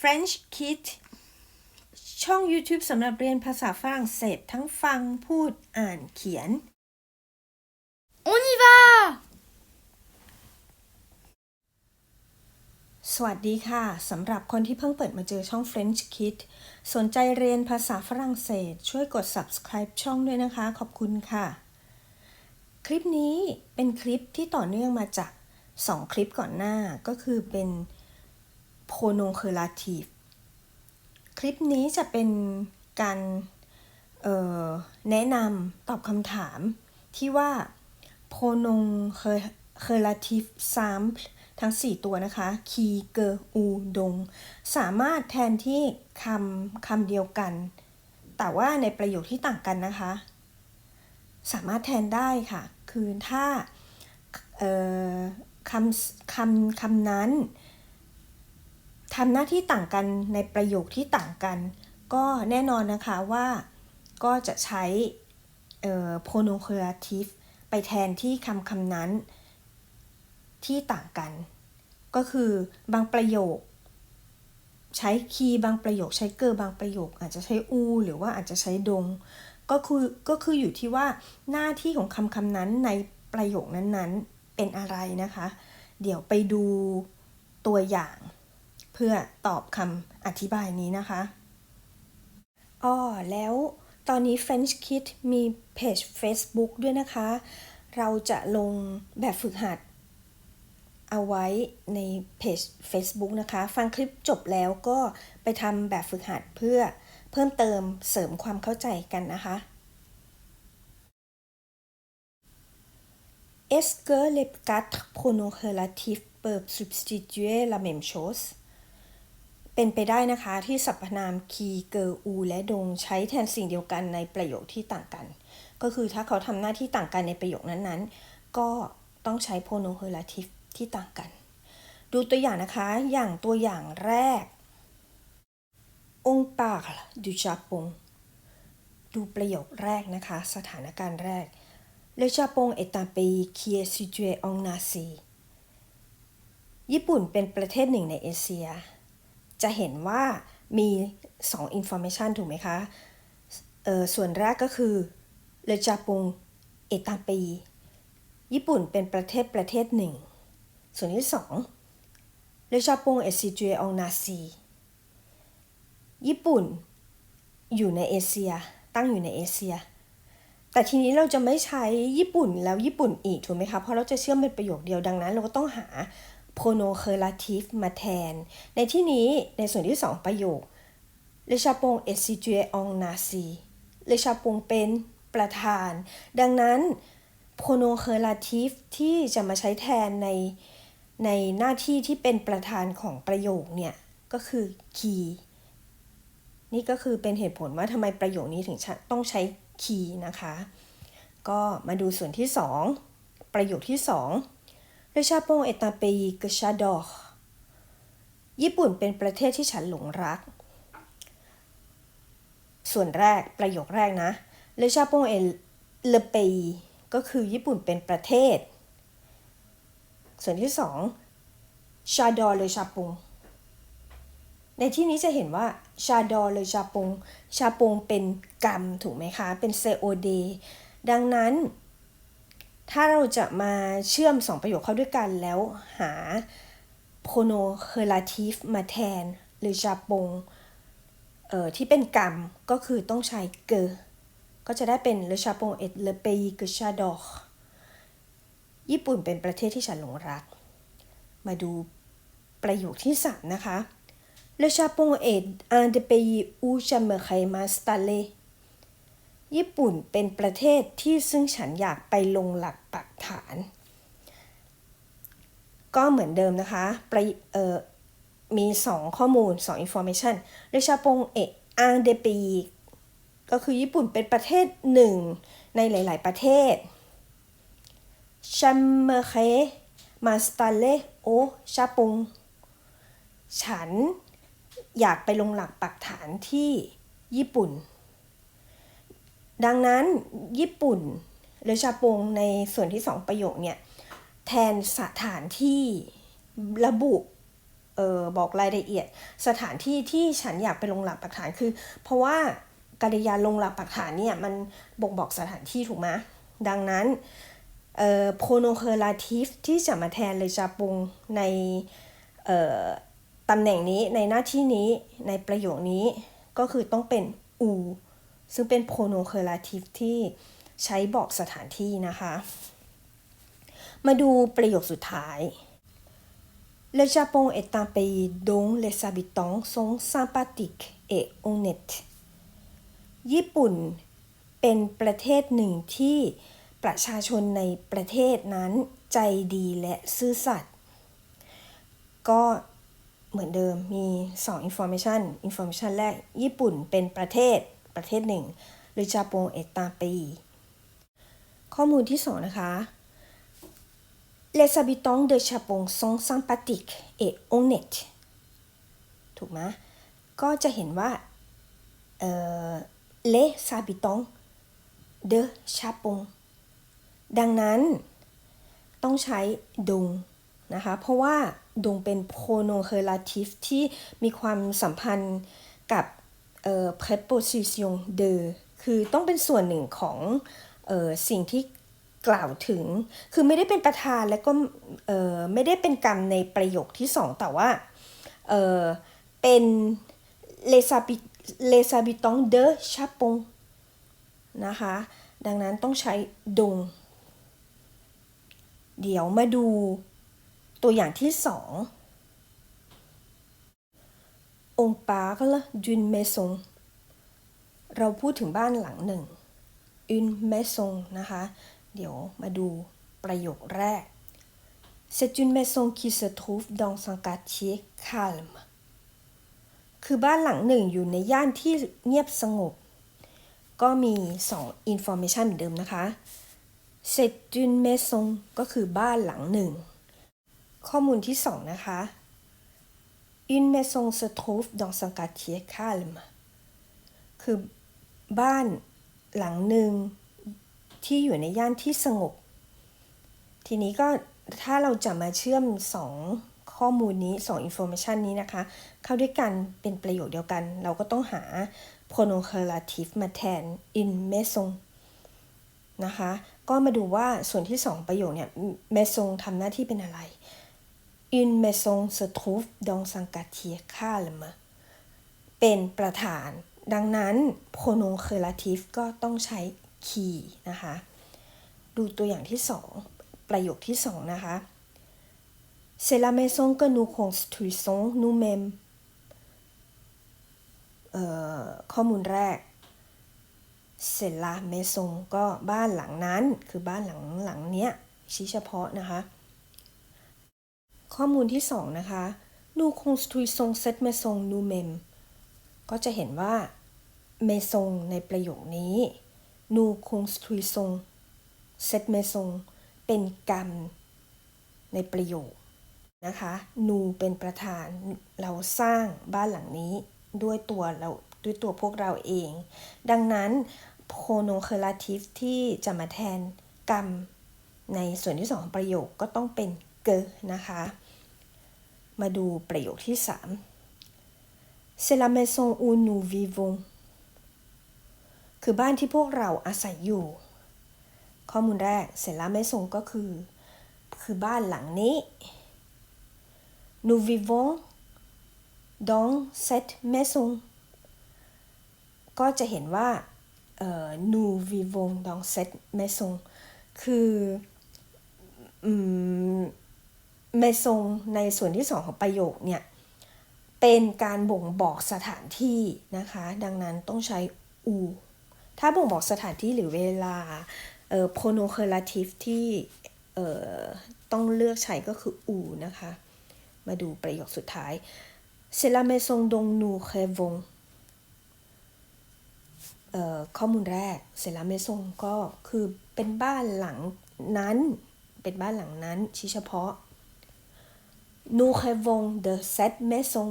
French Kid ช่อง YouTube สำหรับเรียนภาษาฝรั่งเศสทั้งฟังพูดอ่านเขียน On y va สวัสดีค่ะ สำหรับคนที่เพิ่งเปิดมาเจอช่อง French Kid สนใจเรียนภาษาฝรั่งเศส ช่วยกด subscribe ช่องด้วยนะคะ ขอบคุณค่ะ คลิปนี้เป็นคลิปที่ต่อเนื่องมาจาก 2 คลิปก่อนหน้าก็คือเป็น prononculative คลิปนี้จะเป็นการแนะนำตอบคำถามที่ว่า prononculative simple ทั้ง 4 ตัวนะคะ คีเกออูดง สามารถแทนที่คำคำเดียวกัน แต่ว่าในประโยคที่ต่างกันนะคะ สามารถแทนได้ค่ะ คือถ้าคำคำคำนั้น ทำหน้าที่ต่างกันในประโยคที่ต่างกัน ก็แน่นอนนะคะว่าก็จะใช้เอ่อ prononculative ไปแทนที่คำคำนั้นที่ต่างกัน ก็คือบางประโยค ใช้คีย์บางประโยค ใช้เกอร์บางประโยค อาจจะใช้อู หรือว่าอาจจะใช้ดง ก็คือก็คืออยู่ที่ว่าหน้าที่ของคำคำนั้นในประโยคนั้นๆเป็นอะไรนะคะ เดี๋ยวไปดูตัวอย่าง เพื่อตอบคำอธิบายนี้นะคะอ้อแล้วตอนนี้ French Kid มีเพจ Facebook ด้วยนะคะ เราจะลงแบบฝึกหัดเอาไว้ในเพจ Facebook นะคะ ฟังคลิปจบแล้วก็ไปทำแบบฝึกหัดเพื่อเพิ่มเติมเสริมความเข้าใจกันนะคะ Est-ce que les quatre pronoms relatifs peuvent substituer la même chose เป็นไปได้นะคะที่สรรพนามคีเกออู และดงใช้แทนสิ่งเดียวกันในประโยคที่ต่างกัน ก็คือถ้าเขาทำหน้าที่ต่างกันในประโยคนั้นๆ ก็ต้องใช้ pronoun relatif ที่ต่างกัน ดูตัวอย่างนะคะ อย่างตัวอย่างแรก on parle du Japon ดูประโยคแรกนะคะ สถานการณ์แรก Le Japon est un pays qui est situé en Asie ญี่ปุ่นเป็นประเทศหนึ่งในเอเชีย จะเห็นว่ามี2 information ถูกไหมคะเออส่วนแรกก็คือ Le Japon est un pays ญี่ปุ่นเป็นประเทศประเทศหนึ่ง ส่วนที่2 Le Japon est situé en Asie ญี่ปุ่นอยู่ในเอเชีย ตั้งอยู่ในเอเชีย แต่ทีนี้เราจะไม่ใช้ญี่ปุ่นแล้วญี่ปุ่นอีกถูกไหมคะ เพราะเราจะเชื่อมเป็นประโยคเดียวดังนั้น เราก็ต้องหา prononculative มาแทน ในที่นี้ในส่วนที่ 2 ประโยค Le Japon e s i t u é en Asie Le Japon เป็นประธาน ดังนั้น prononculative ที่จะมาใช้แทนในในหน้าที่ที่เป็นประธานของประโยคเนี่ย ก็คือ key นี่ก็คือเป็นเหตุผลว่าทำไมประโยคนี้ถึงต้องใช้ key นะคะ ก็มาดูส่วนที่ 2 ประโยคที่ 2 Le Japon est un pays que j'adore ญี่ปุ่นเป็นประเทศที่ฉันหลงรัก ส่วนแรกประโยคแรกนะ Le Japon est le pays ก็คือญี่ปุ่นเป็นประเทศ ส่วนที่2 j'adore le Japon ในที่นี้จะเห็นว่าชาดอเลยชาปงชาปงเป็นกรรมถูกไหมคะ เป็น COD ดังนั้น ถ้าเราจะมาเชื่อมสองประโยคเข้าด้วยกันแล้วหา prononculative มาแทน หรือชาปงเอ่อที่เป็นกรรมก็คือต้องใช้เกอก็จะได้เป็น le Japon est le pays que j'adore ญี่ปุ่นเป็นประเทศที่ฉันหลงรัก มาดูประโยคที่ 3 นะคะ Le Japon est un des pays où j'aimerais m'installer ญี่ปุ่นเป็นประเทศที่ซึ่งฉันอยากไปลงหลักปักฐาน ก็เหมือนเดิมนะคะประเอ่อมี 2 ข้อมูล 2 information Le Japon est un des pays ก็คือญี่ปุ่นเป็นประเทศหนึ่งในหลาย ๆ ประเทศ j'aimerais m'installer au Japon ฉันอยากไปลงหลักปักฐานที่ญี่ปุ่น ดังนั้นญี่ปุ่นหรือชาปงในส่วนที่สองประโยคเนี่ย แทนสถานที่ระบุเออบอกรายละเอียด สถานที่ที่ฉันอยากไปลงหลักปักฐานคือ เพราะว่ากริยาลงหลักปักฐานเนี่ยมันบ่งบอกสถานที่ถูกไหมดังนั้นเอ่อ pronominative ที่จะมาแทนเลยจาปงในเอ่อตำแหน่งนี้ในหน้าที่นี้ในประโยคนี้ก็คือต้องเป็น u ซึ่งเป็น pronominative ที่ใช้บอกสถานที่นะคะ มาดูประโยคสุดท้าย Le Japon est un pays dont les habitants sont sympathiques et honnêtes. ญี่ปุ่นเป็นประเทศหนึ่งที่ประชาชนในประเทศนั้นใจดีและซื่อสัตย์ ก็เหมือนเดิมมี 2 information information แรก ญี่ปุ่นเป็นประเทศ ประเทศหนึ่ง หรือจาโปงเอตตาปี ข้อมูลที่ 2 นะคะ Les habitants de Chapon sont sympathiques et honnêtes ถูกไหมก็จะเห็นว่า les habitants de Chapon ดังนั้นต้องใช้ดงนะคะ เพราะว่าดงเป็น pronoun relative ที่มีความสัมพันธ์กับ เอ่อ preposition de คือต้องเป็นส่วนหนึ่งของเอ่อสิ่งที่กล่าวถึง คือไม่ได้เป็นประธานและก็เอ่อไม่ได้เป็นกรรมในประโยคที่สองแต่ว่าเอ่อเป็น les habit- les habitants de Japon นะคะ ดังนั้นต้องใช้ดง เดี๋ยวมาดูตัวอย่างที่สอง On parle d'une maison เราพูดถึงบ้านหลังหนึ่ง une maison นะคะ เดี๋ยวมาดูประโยคแรก C'est une maison qui se trouve dans un quartier calme คือบ้านหลังหนึ่งอยู่ในย่านที่เงียบสงบ ก็มี2 information เหมือนเดิมนะคะ C'est une maison ก็คือบ้านหลังหนึ่ง ข้อมูลที่ 2 นะคะ Une maison se trouve dans un quartier calme คือบ้านหลังหนึ่งที่อยู่ในย่านที่สงบ ทีนี้ก็ถ้าเราจะมาเชื่อม2ข้อมูลนี้2 information นี้นะคะ เข้าด้วยกันเป็นประโยคเดียวกัน เราก็ต้องหา pronominative มาแทน in maison นะคะ ก็มาดูว่าส่วนที่2ประโยคเนี่ย maison ทำหน้าที่เป็นอะไร Une maison se trouve dans un quartier calme เป็นประธาน ดังนั้น pronominative ก็ต้องใช้ key นะคะ ดูตัวอย่างที่2ประโยคที่2นะคะ C'est la maison que nous construisons nous-mêmes ข้อมูลแรก C'est la maison ก็บ้านหลังนั้น คือบ้านหลังหลังเนี้ยชี้เฉพาะนะคะ ข้อมูลที่ 2 นะคะ nous construisons cette maison nous-mêmes ก็จะเห็นว่า maison ในประโยคนี้ nous construisons cette maison เป็นกรรม ในประโยคนะคะนูเป็นประธาน เราสร้างบ้านหลังนี้ด้วยตัวเราด้วยตัวพวกเราเอง ดังนั้น pronominative ที่จะมาแทนกรรม ในส่วนที่สองของประโยคก็ต้องเป็นเกอนะคะ มาดูประโยคที่ 3 C'est la maison où nous vivons คือบ้านที่พวกเราอาศัยอยู่ ข้อมูลแรก C'est la maison ก็คือ คือบ้านหลังนี้ Nous vivons dans cette maison ก็จะเห็นว่า nous vivons dans cette maison คือ อืม maison ในส่วนที่สองของประโยคเนี่ย เป็นการบ่งบอกสถานที่นะคะ ดังนั้นต้องใช้ u ถ้าบ่งบอกสถานที่หรือเวลาเอ่อ pronominative ที่เอ่อต้องเลือกใช้ก็คือ u นะคะ มาดูประโยคสุดท้าย C'est la maison dont nous rêvons เอ่อข้อมูลแรก C'est la maison ก็คือเป็นบ้านหลังนั้น เป็นบ้านหลังนั้นชี้เฉพาะ Nous rêvons de cette maison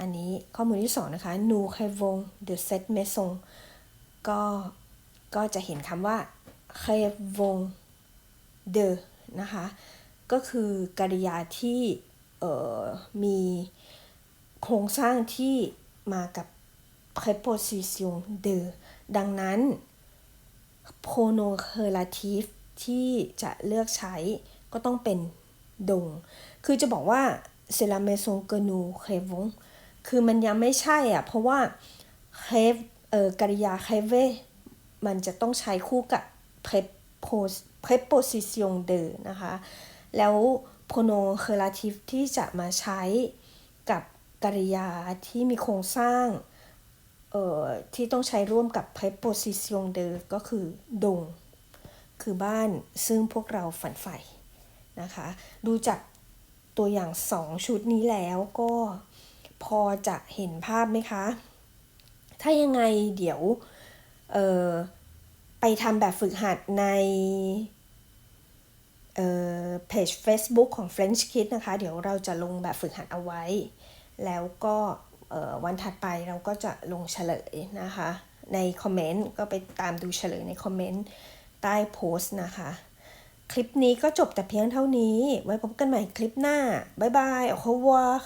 อันนี้ข้อมูลที่สองนะคะ Nous rêvons de cette maison ก็ก็จะเห็นคำว่า rêvons de นะคะ ก็คือกริยาที่มีโครงสร้างที่มากับ preposition de ดังนั้น pronom relative ที่จะเลือกใช้ก็ต้องเป็น ดง คือจะบอกว่า c'est la maison que nous rêvons คือมันยังไม่ใช่อะ เพราะว่า rêve เอ่อกริยา rêve มันจะต้องใช้คู่กับ prepos- preposition de นะคะ แล้ว pronom relative ที่จะมาใช้กับกริยาที่มีโครงสร้างเอ่อที่ต้องใช้ร่วมกับ preposition de ก็คือดง คือบ้านซึ่งพวกเราฝันใฝ่ นะคะ ดูจากตัวอย่างสองชุดนี้แล้วก็พอจะเห็นภาพไหมคะ ถ้ายังไงเดี๋ยวไปทำแบบฝึกหัดในเพจ Facebook ของ French Kid นะคะ เดี๋ยวเราจะลงแบบฝึกหัดเอาไว้ แล้วก็วันถัดไปเราก็จะลงเฉลยนะคะ ในคอมเมนต์ก็ไปตามดูเฉลยในคอมเมนต์ใต้โพสต์นะคะ คลิปนี้ก็จบแต่เพียงเท่านี้ ไว้พบกันใหม่คลิปหน้า บ๊ายบาย au revoir